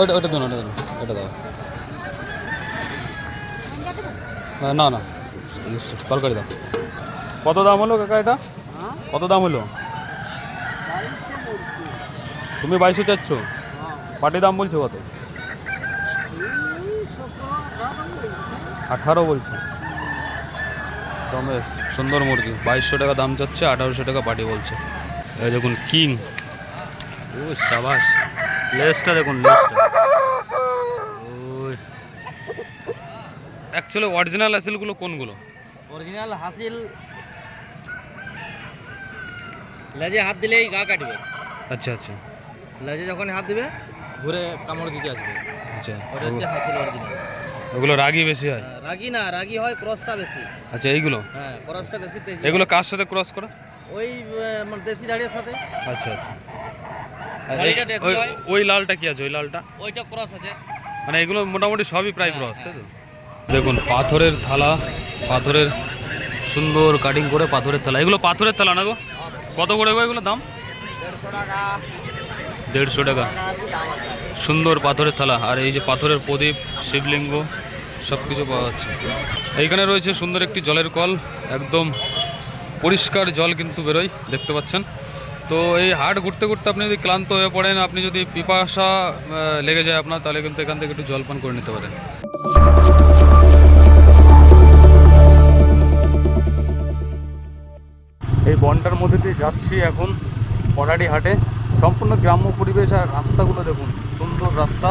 ওটা ওটা দিন ওটা দিন ওটা দাও। না না তরকারি দাও। কত দাম হলো কাকা এটা? কত দাম হলো? তুমি বাইশে চাচ্ছ? পাটি দাম বলছো কত? আঠারো বলছো। রমেশ সুন্দর মুরগি। বাইশশো টাকা দাম চাচ্ছে, আঠারোশো টাকা পাটি বলছে। দেখুন, কিং। ও সাবাস। লেসটা দেখুন লেসটা অ্যাকচুয়ালি অরিজিনাল আসিলগুলো কোনগুলো? অরিজিনাল হাসিল। লেজে হাত দিলেই গা কাটবে। আচ্ছা আচ্ছা। লেজে যখন হাত দিবে ঘুরে কামড় দিতে আসবে। আচ্ছা ওটা হচ্ছে হাসিল অরিজিনাল। ওগুলো রাগি বেশি হয়? রাগি না রাগি হয় ক্রসটা বেশি। আচ্ছা এইগুলো? হ্যাঁ ক্রসটা বেশি তেজি। এগুলো কার সাথে ক্রস করা? ওই মানে দেশি দাঁড়িয়ে সাথে। আচ্ছা আচ্ছা। ওই- ওই লালটা কি আছে? ওই লালটা? ওইটা ক্রস আছে। মানে এগুলো মোটামুটি সবই প্রায় ক্রস তাই তো? দেখুন, পাথরের থালা, পাথরের সুন্দর কাটিং করে পাথরের থালা। এগুলো পাথরের থালা না গো? কত করে গো এগুলো দাম? দেড়শো টাকা। সুন্দর পাথরের থালা। আর এই যে পাথরের প্রদীপ, শিবলিঙ্গ সব কিছু পাওয়া যাচ্ছে। এইখানে রয়েছে সুন্দর একটি জলের কল। একদম পরিষ্কার জল কিন্তু বেরোয়, দেখতে পাচ্ছেন। তো এই হাট ঘুরতে ঘুরতে আপনি যদি ক্লান্ত হয়ে পড়েন, আপনি যদি পিপাসা লেগে যায় আপনার, তাহলে কিন্তু এখান থেকে একটু জল পান করে নিতে পারেন। মধ্যে দিয়ে যাচ্ছি এখন পড়াডি হাটে। সম্পূর্ণ গ্রাম্য পরিবেশ আর রাস্তাগুলো দেখুন, সুন্দর রাস্তা।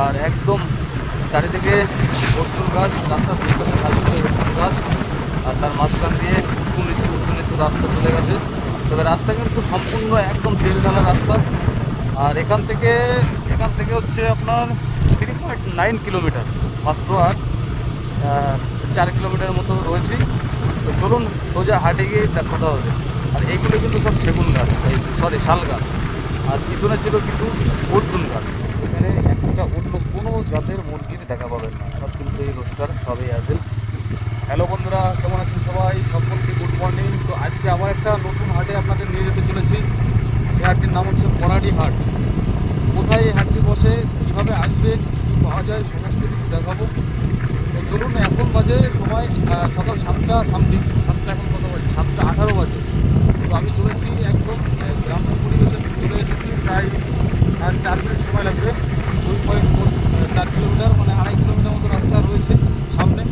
আর একদম চারিদিকে অর্জুন গাছ, রাস্তার দুই পাশে অর্জুন গাছ। আর তার মাঝখান দিয়ে উঁচু নিচু উঁচু নিচু রাস্তা চলে গেছে। তবে রাস্তা কিন্তু সম্পূর্ণ একদম তেল ঢালা রাস্তা। আর এখান থেকে এখান থেকে হচ্ছে আপনার থ্রি পয়েন্ট নাইন কিলোমিটার মাত্র আর চার কিলোমিটার মতো রয়েছি। তো চলুন সোজা হাটে গিয়ে কথা হবে আর এইগুলো কিন্তু সব সেগুন গাছ সরি শাল গাছ। আর পিছনে ছিল কিছু অর্জুন গাছ। এখানে একটা অন্য কোনো জাতের মুরগির দেখা পাবেন না। সব কিন্তু এই রোজগার সবই আছে। হ্যালো বন্ধুরা, কেমন আছেন সবাই? সকলকে গুড মর্নিং তো আজকে আবার একটা নতুন হাটে আপনাদের নিয়ে যেতে চলেছি। এই হাটটির নাম হচ্ছে পরাডি হাট। কোথায় এই হাটটি বসে, কীভাবে আসবে পাওয়া যায়, সমস্ত কিছু দেখাবো। তো চলুন, এখন বাজে সময় সকাল সাতটা সামথিং। সাতটা এখন কত বাজে? সাতটা আঠারো বাজে। তো আমি চলেছি একদম গ্রাম্য পরিবেশে চলে এসেছি, প্রায় আর চার মিনিট সময় লাগবে। দুই পয়েন্ট চার কিলোমিটার মানে আড়াই কিলোমিটার মতো রাস্তা রয়েছে সামনে।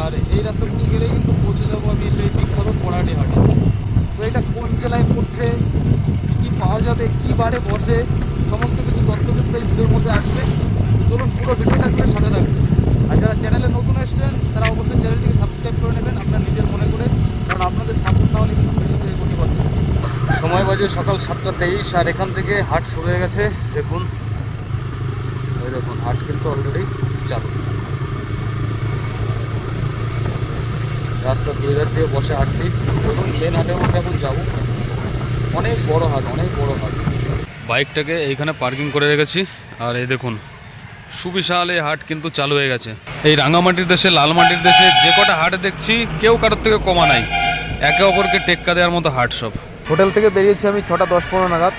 আর এই রাস্তাগুলো গেলেই কিন্তু পৌঁছে যাব আমি সেই বিখ্যাত পড়াটি হাটে তো এটা কোন জেলায় পড়ছে, কী পাওয়া যাবে, কী বারে বসে, সমস্ত কিছু তথ্য কিন্তু এই ভিডিওর মধ্যে আসবে। চলুন পুরো ভিডিওটা করে সাথে থাকবে আর যারা চ্যানেলে নতুন এসেছেন, তারা অবশ্যই চ্যানেলটিকে সাবস্ক্রাইব করে নেবেন আপনার নিজের মনে করে। কারণ আপনাদের সাপোর্ট না হলে কিন্তু ভিডিওতে এগোতে পারছে না। সময় বাজে সকাল সাতটা তেইশ, আর এখান থেকে হাট শুরু হয়ে গেছে। দেখুন, এই দেখুন, হাট কিন্তু অলরেডি চালু। রাস্তার দুই ধার দিয়ে বসে হাঁটছি চলুন মেন হাটের মধ্যে এখন যাব। অনেক বড় হাট, অনেক বড় হাট। বাইকটাকে এইখানে পার্কিং করে রেখেছি। আর এই দেখুন, সুবিশাল এই হাট কিন্তু চালু হয়ে গেছে। এই রাঙামাটির দেশে, লালমাটির দেশে যে কটা হাট দেখছি, কেউ কারোর থেকে কমা নাই। একে অপরকে টেক্কা দেওয়ার মতো হাট সব। হোটেল থেকে বেরিয়েছি আমি ছটা দশ পনেরো নাগাদ।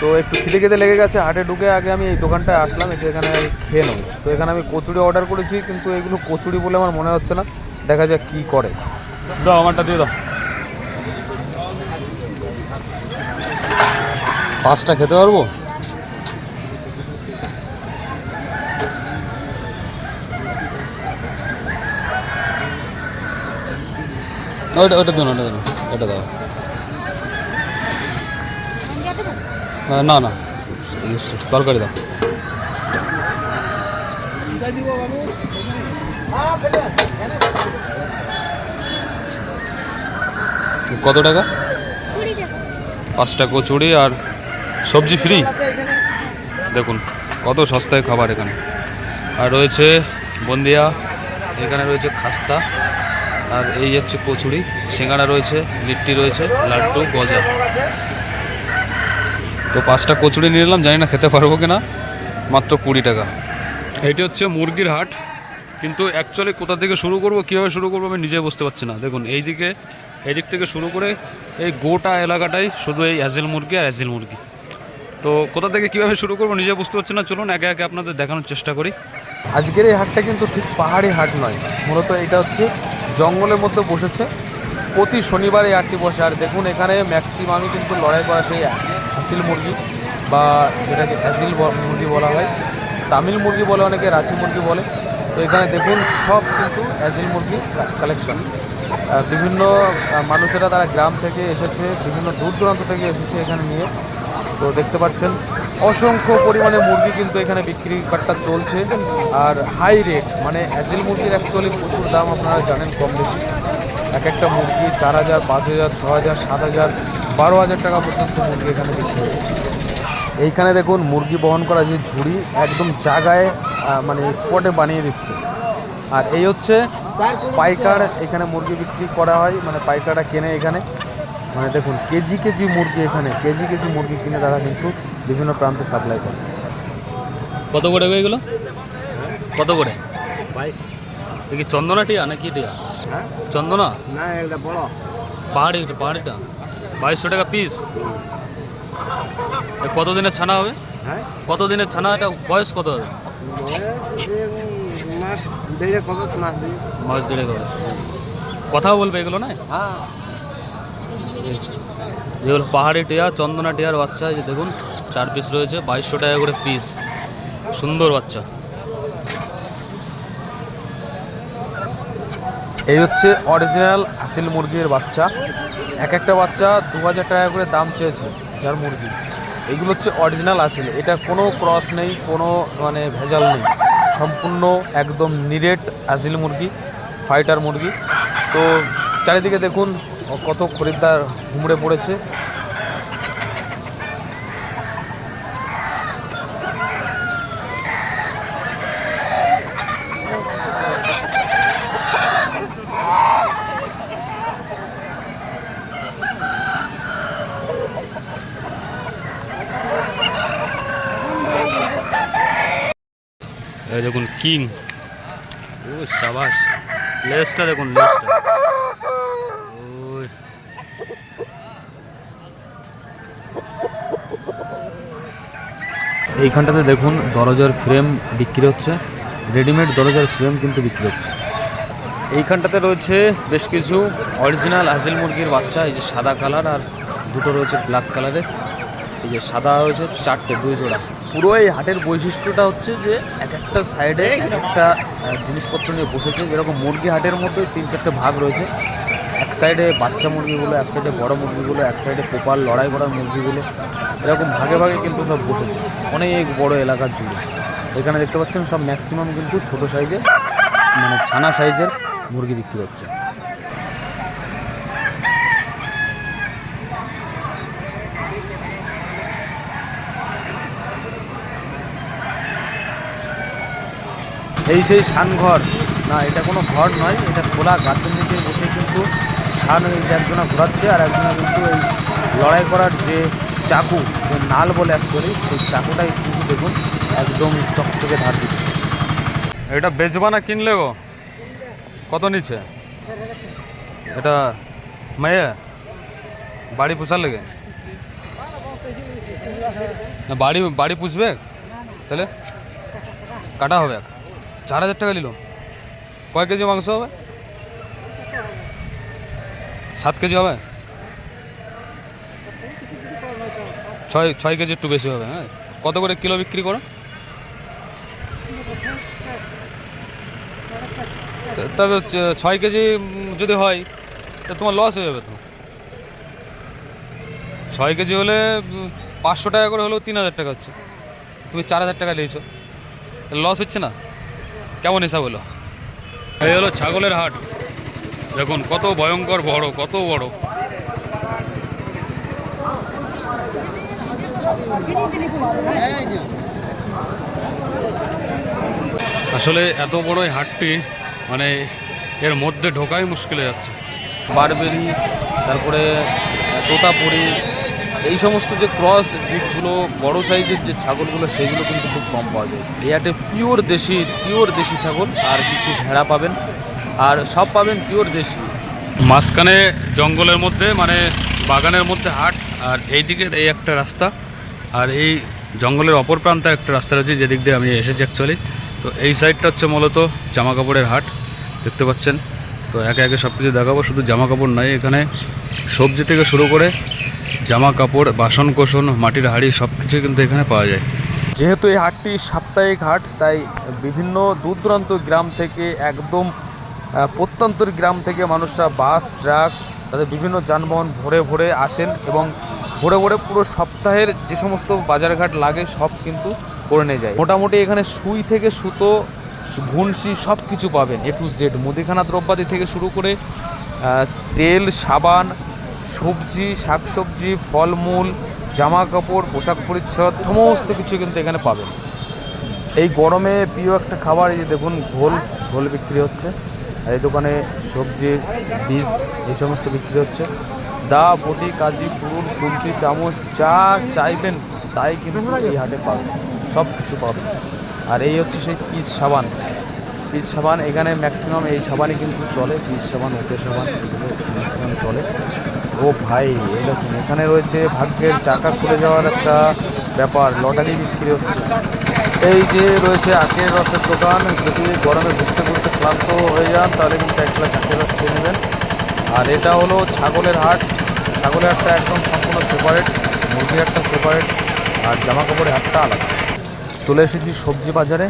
তো একটু খিদে খেতে লেগে গেছে হাটে ঢুকে আগে আমি এই দোকানটায় আসলাম এসে এখানে আমি খেয়ে নেব। তো এখানে আমি কচুরি অর্ডার করেছি কিন্তু এগুলো কচুরি বলে আমার মনে হচ্ছে না। দেখা যাক কী করে। দাও আমারটা দিয়ে দাও। পাঁচটা খেতে পারব? ওটা ওটা দিন ওটা দিন ওটা দাও। না না। তরকারি দাও। কত টাকা? পাঁচটা কচুরি আর সবজি ফ্রি দেখুন, কত সস্তায় খাবার এখানে। আর রয়েছে বন্দিয়া, এখানে রয়েছে খাস্তা, আর এই হচ্ছে কচুরি সিঙ্গাড়া রয়েছে লিট্টি রয়েছে, লাড্ডু, গজা। তো পাঁচটা কচুরি নিয়ে নিলাম জানি না খেতে পারব কিনা মাত্র কুড়ি টাকা। এটি হচ্ছে মুরগির হাট কিন্তু অ্যাকচুয়ালি কোথা থেকে শুরু করব কীভাবে শুরু করব আমি নিজে বুঝতে পারছি না। দেখুন এইদিকে এই দিক থেকে শুরু করে এই গোটা এলাকাটাই শুধু এই অ্যাজেল মুরগি আর অ্যাজেল মুরগি। তো তো কোথা থেকে কীভাবে শুরু করব নিজে বুঝতে পারছি না চলুন একে একে আপনাদের দেখানোর চেষ্টা করি। আজকের এই হাটটা কিন্তু ঠিক পাহাড়ি হাট নয় মূলত এটা হচ্ছে জঙ্গলের মধ্যে বসেছে প্রতি শনিবারে হাটটি বসে। আর দেখুন, এখানে ম্যাক্সিমামই কিন্তু লড়াই করা সেই হাসিল মুরগি বা যেটাকে অ্যাজিল মুরগি বলা হয়। তামিল মুরগি বলে অনেকে, রাঁচি মুরগি বলে। তো এখানে দেখুন, সব কিন্তু অ্যাজিল মুরগি কালেকশন বিভিন্ন মানুষেরা তারা গ্রাম থেকে এসেছে, বিভিন্ন দূর দূরান্ত থেকে এসেছে এখানে নিয়ে। তো দেখতে পাচ্ছেন, অসংখ্য পরিমাণে মুরগি কিন্তু এখানে বিক্রি বাট্টা চলছে। আর হাই রেট মানে অ্যাজিল মুরগির অ্যাকচুয়ালি প্রচুর দাম, আপনারা জানেন কম বেশি। এক একটা মুরগি চার হাজার, পাঁচ হাজার ছ হাজার, সাত হাজার, বারো হাজার টাকা পর্যন্ত মুরগি এখানে বিক্রি হচ্ছে। এইখানে দেখুন, মুরগি বহন করা যে ঝুড়ি একদম জায়গায় মানে স্পটে বানিয়ে দিচ্ছে। আর এই হচ্ছে পাইকার, এখানে মুরগি বিক্রি করা হয় মানে পাইকাররা কেনে এখানে। মানে দেখুন, কেজি কেজি মুরগি এখানে, কেজি কেজি মুরগি কিনে তারা কিন্তু বিভিন্ন প্রান্তে সাপ্লাই করে। কত করে এগুলো? কত করে? বাইশ কি চন্দনা টিয়া না কি টিয়া? হ্যাঁ? চন্দনা? না এটা বড়। পাহাড়ি পাহাড়িটা। বাইশশো টাকা পিস কত দিনের ছানা হবে? হ্যাঁ? কত দিনের ছানা? এটা বয়স কত হবে? মাস দেড়েক হবে কথা বলবে এগুলো না হ্যাঁ। যেগুলো পাহাড়ি টিয়া চন্দনা টিয়ার বাচ্চা। এই যে দেখুন চার পিস রয়েছে বাইশশো টাকা করে পিস সুন্দর বাচ্চা। এই হচ্ছে অরিজিনাল আসিল মুরগির বাচ্চা। এক একটা বাচ্চা দু হাজার টাকা করে দাম চেয়েছে যার মুরগি। এগুলো হচ্ছে অরিজিনাল আসিল এটা কোনো ক্রস নেই, কোনো মানে ভেজাল নেই। সম্পূর্ণ একদম নিরেট আসিল মুরগি ফাইটার মুরগি। তো চারিদিকে দেখুন, কত খরিদ্দার হুমড়ে পড়েছে এই দেখুন কিং। ও সাবাস লেসটা দেখুন লেসটা এইখানটাতে দেখুন দরজার ফ্রেম বিক্রি হচ্ছে। রেডিমেড দরজার ফ্রেম কিন্তু বিক্রি হচ্ছে। এইখানটাতে রয়েছে বেশ কিছু অরিজিনাল হাসিল মুরগির বাচ্চা এই যে সাদা কালার আর দুটো রয়েছে ব্ল্যাক কালারের এই যে সাদা রয়েছে চারটে দুই জোড়া। পুরো এই হাটের বৈশিষ্ট্যটা হচ্ছে যে এক একটা সাইডে এক একটা জিনিসপত্র নিয়ে বসেছে। যেরকম মুরগি হাটের মধ্যে তিন চারটে ভাগ রয়েছে। এক সাইডে বাচ্চা মুরগিগুলো এক সাইডে বড় মুরগিগুলো এক সাইডে পোপাল লড়াই করার মুরগিগুলো এরকম ভাগে ভাগে কিন্তু সব বসেছে। অনেক বড় এলাকার জুড়ে। এখানে দেখতে পাচ্ছেন সব ম্যাক্সিমাম কিন্তু ছোট সাইজের মানে ছানা সাইজের মুরগি বিক্রি হচ্ছে। এই সেই শান ঘর। না, এটা কোনো ঘর নয়, এটা খোলা গাছের নিচে বসে কিন্তু শান একজনা ঘোরাচ্ছে আর একজনা কিন্তু এই লড়াই করার যে চাকু, যে নাল বলে অ্যাকচুয়ালি সেই চাকুটাই কিন্তু দেখুন, একদম চকচকে ধার দিচ্ছে। এটা বেচবা না কিনলে গো? কত নিচ্ছে? এটা মেয়ে? বাড়ি পোষার লেগে? বাড়ি বাড়ি পুষবে? তাহলে? কাটা হবে এক চার হাজার টাকা নিল। কয় কেজি মাংস হবে? সাত কেজি হবে? ছয় ছয় কেজি একটু বেশি হবে হ্যাঁ? কত করে কিলো বিক্রি করো? তবে ছয় কেজি যদি হয়, তা তোমার লস হয়ে যাবে তো। ছয় কেজি হলে পাঁচশো টাকা করে হলেও তিন হাজার টাকা হচ্ছে। তুমি চার হাজার টাকা নিয়েছো। লস হচ্ছে না? কেমন হিসাব হলো? এই হলো ছাগলের হাট। দেখুন কত ভয়ঙ্কর বড় কত বড়। আসলে এত বড় এই হাটটি মানে এর মধ্যে ঢোকাই মুশকিল হয়ে যাচ্ছে। বারবেরি তারপরে তোতাপুরি এই সমস্ত যে ক্রস ব্রিডগুলো বড় সাইজের যে ছাগলগুলো, সেগুলো কিন্তু খুব কম পাওয়া যায়। এই হাটে পিওর দেশি পিওর দেশি ছাগল, আর কিছু ভেড়া পাবেন। আর সব পাবেন পিওর দেশি। মাঝখানে জঙ্গলের মধ্যে মানে বাগানের মধ্যে হাট, আর এই দিকে এই একটা রাস্তা, আর এই জঙ্গলের অপর প্রান্তে একটা রাস্তা রয়েছে, যেদিক দিয়ে আমি এসেছি অ্যাকচুয়ালি তো এই সাইডটা হচ্ছে মূলত জামা কাপড়ের হাট, দেখতে পাচ্ছেন। তো একে একে সব কিছু দেখাবো, শুধু জামা কাপড় নয়, এখানে সবজি থেকে শুরু করে জামা কাপড়, বাসন কোসন, মাটির হাঁড়ি সব কিছু কিন্তু এখানে পাওয়া যায়। যেহেতু এই হাটটি সাপ্তাহিক হাট, তাই বিভিন্ন দূর দূরান্ত গ্রাম থেকে একদম প্রত্যন্তর গ্রাম থেকে মানুষরা বাস, ট্রাক, তাদের বিভিন্ন যানবাহন ভরে ভরে আসেন এবং ভরে ভরে পুরো সপ্তাহের যে সমস্ত বাজারঘাট লাগে, সব কিন্তু করে নিয়ে যায়। মোটামুটি এখানে সুই থেকে সুতো ঘুনসি সব কিছু পাবেন, এ টু জেড। মুদিখানা, দ্রব্যাদি থেকে শুরু করে তেল, সাবান সবজি, শাকসবজি, ফলমূল জামা কাপড় পোশাক পরিচ্ছদ, সমস্ত কিছু কিন্তু এখানে পাবেন। এই গরমে প্রিয় একটা খাবার, এই যে দেখুন, ঘোল ঘোল বিক্রি হচ্ছে। আর এই দোকানে সবজি, বীজ, এই সমস্ত বিক্রি হচ্ছে। দা, বটি, কাজি পুরুল খুন্তি চামচ, যা চাইবেন, তাই কিন্তু এই হাটে পাবেন। সব কিছু পাবেন। আর এই হচ্ছে সেই পিস সাবান। পিস সাবান, এখানে ম্যাক্সিমাম এই সাবানই কিন্তু চলে। পিস সাবান, ওতে সাবান, এগুলো ম্যাক্সিমাম চলে। ও ভাই দেখুন, এখানে রয়েছে ভাগ্যের চাকা খুলে যাওয়ার একটা ব্যাপার, লটারি বিক্রি হচ্ছে। এই যে রয়েছে আখের রসের দোকান, যদি গরমে ঘুরতে ঘুরতে ক্লান্ত হয়ে যান, তাহলে কিন্তু এক গ্লাস আখের রস খেয়ে নেবেন। আর এটা হলো ছাগলের হাট, ছাগলের হাটটা একদম সম্পূর্ণ সেপারেট মুরগির হাটটা সেপারেট আর জামা কাপড়ের হাটটা আলাদা। চলে এসেছি সবজি বাজারে,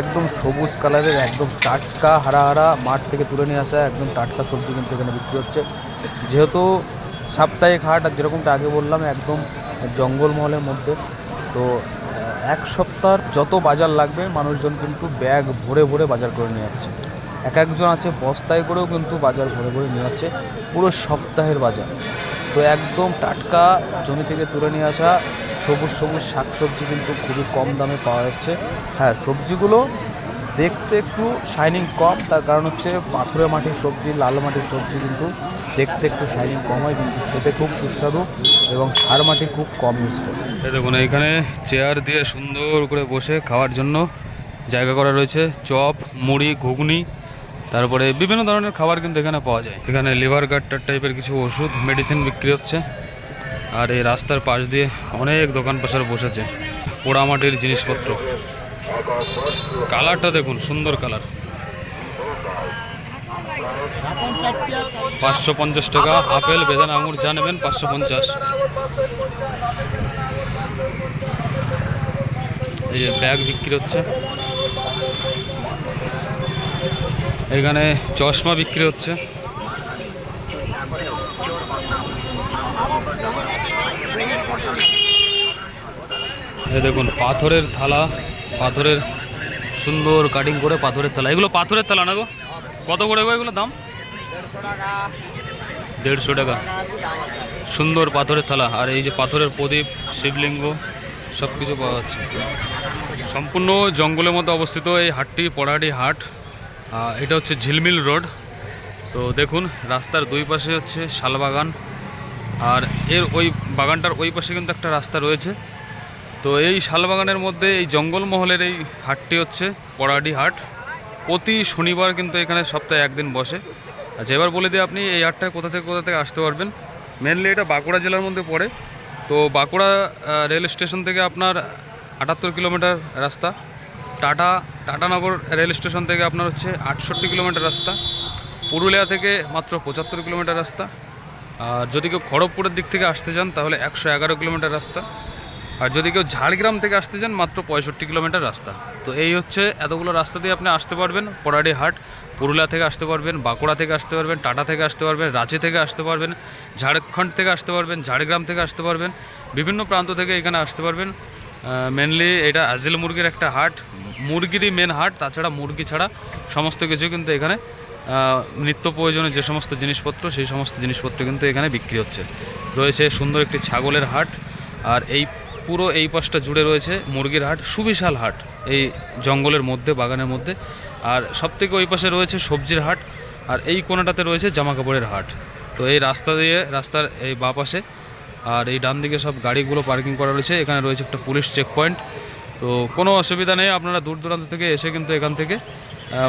একদম সবুজ কালারের, একদম টাটকা হারা হারা মাঠ থেকে তুলে নিয়ে আসা, একদম টাটকা সবজি কিন্তু এখানে বিক্রি হচ্ছে। যেহেতু সাপ্তাহিক হাট আর যেরকমটা আগে বললাম, একদম জঙ্গলমহলের মধ্যে। তো এক সপ্তাহের যত বাজার লাগবে, মানুষজন কিন্তু ব্যাগ ভরে ভরে বাজার করে নিয়ে যাচ্ছে। এক একজন আছে বস্তায় করেও কিন্তু বাজার ভরে ভরে নিয়ে যাচ্ছে, পুরো সপ্তাহের বাজার। তো একদম টাটকা জমি থেকে তুলে নিয়ে আসা সবুজ সবুজ শাকসবজি কিন্তু খুবই কম দামে পাওয়া যাচ্ছে। হ্যাঁ সবজিগুলো দেখতে একটু শাইনিং কম, তার কারণ হচ্ছে পাথুরে মাটির সবজি, লাল মাটির সবজি কিন্তু দেখতে একটু শাইনিং কম হয়, কিন্তু খেতে খুব সুস্বাদু এবং সার মাটি খুব কম ইউজ করে। দেখুন এখানে চেয়ার দিয়ে সুন্দর করে বসে খাওয়ার জন্য জায়গা করা রয়েছে, চপ, মুড়ি, ঘুগনি, তারপরে বিভিন্ন ধরনের খাবার কিন্তু এখানে পাওয়া যায়। এখানে লিভার গার্ডটার টাইপের কিছু ওষুধ মেডিসিন বিক্রি হচ্ছে, আর এই রাস্তার পাশ দিয়ে অনেক দোকান পাশার বসেছে, পোড়ামাটির জিনিসপত্র। কালারটা দেখুন, সুন্দর কালার। পাঁচশো পঞ্চাশ টাকা, আপেল, বেদানা আঙুর, যা নেবেন পাঁচশো পঞ্চাশ। এই ব্যাগ বিক্রি হচ্ছে। এখানে চশমা বিক্রি হচ্ছে। দেখুন, পাথরের থালা। পাথরের সুন্দর কাটিং করে পাথরের থালা এগুলো পাথরের থালা না গো? কত করে গো এগুলো দাম? দেড়শো টাকা। সুন্দর পাথরের থালা আর এই যে পাথরের প্রদীপ, শিবলিঙ্গ সব কিছু পাওয়া যাচ্ছে। সম্পূর্ণ জঙ্গলের মধ্যে অবস্থিত এই হাটটি, পড়াহাটি হাট। এটা হচ্ছে ঝিলমিল রোড। তো দেখুন, রাস্তার দুই পাশে হচ্ছে শালবাগান আর এর ওই বাগানটার ওই পাশে কিন্তু একটা রাস্তা রয়েছে। তো এই শালবাগানের মধ্যে এই জঙ্গলমহলের এই হাটটি হচ্ছে পড়াহাটি হাট। প্রতি শনিবার কিন্তু এখানে সপ্তাহে একদিন বসে। আচ্ছা এবার বলে দিই আপনি এই হাটটায় কোথা থেকে কোথা থেকে আসতে পারবেন? মেনলি এটা বাঁকুড়া জেলার মধ্যে পড়ে। তো বাঁকুড়া রেল স্টেশন থেকে আপনার আটাত্তর কিলোমিটার রাস্তা। টাটা টাটানগর রেল স্টেশন থেকে আপনার হচ্ছে আটষট্টি কিলোমিটার রাস্তা। পুরুলিয়া থেকে মাত্র পঁচাত্তর কিলোমিটার রাস্তা। আর যদি কেউ খড়গপুরের দিক থেকে আসতে চান, তাহলে একশো এগারো কিলোমিটার রাস্তা। আর যদি কেউ ঝাড়গ্রাম থেকে আসতে চান, মাত্র পঁয়ষট্টি কিলোমিটার রাস্তা। তো এই হচ্ছে এতগুলো রাস্তা দিয়ে আপনি আসতে পারবেন পরাডি হাট। পুরুলিয়া থেকে আসতে পারবেন, বাঁকুড়া থেকে আসতে পারবেন, টাটা থেকে আসতে পারবেন, রাঁচি থেকে আসতে পারবেন, ঝাড়খণ্ড থেকে আসতে পারবেন, ঝাড়গ্রাম থেকে আসতে পারবেন, বিভিন্ন প্রান্ত থেকে এখানে আসতে পারবেন। মেনলি এটা আজিল মুরগির একটা হাট, মুরগিরই মেন হাট, তাছাড়া মুরগি ছাড়া সমস্ত কিছু কিন্তু এখানে নিত্য প্রয়োজনীয় যে সমস্ত জিনিসপত্র, সেই সমস্ত জিনিসপত্র কিন্তু এখানে বিক্রি হচ্ছে। রয়েছে সুন্দর একটি ছাগলের হাট, আর এই পুরো এই পাশটা জুড়ে রয়েছে মুরগির হাট, সুবিশাল হাট এই জঙ্গলের মধ্যে, বাগানের মধ্যে। আর সবথেকে ওই পাশে রয়েছে সবজির হাট আর এই কোনাটাতে রয়েছে জামা কাপড়ের হাট। তো এই রাস্তা দিয়ে, রাস্তার এই বাঁ পাশে আর এই ডান দিকে সব গাড়িগুলো পার্কিং করা রয়েছে। এখানে রয়েছে একটা পুলিশ চেক পয়েন্ট তো কোনো অসুবিধা নেই, আপনারা দূর দূরান্ত থেকে এসে কিন্তু এখান থেকে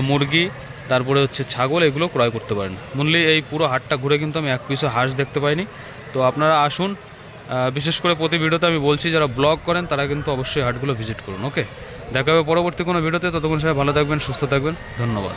মুরগি, তারপরে হচ্ছে ছাগল এগুলো ক্রয় করতে পারেন। মূল্যে এই পুরো হাটটা ঘুরে কিন্তু আমি এক পিসও হাঁস দেখতে পাইনি। তো আপনারা আসুন বিশেষ করে প্রতি ভিডিওতে আমি বলছি, যারা ব্লগ করেন, তারা কিন্তু অবশ্যই হাটগুলো ভিজিট করুন ওকে দেখা হবে পরবর্তী কোনো ভিডিওতে, ততক্ষণ সবাই ভালো থাকবেন, সুস্থ থাকবেন, ধন্যবাদ।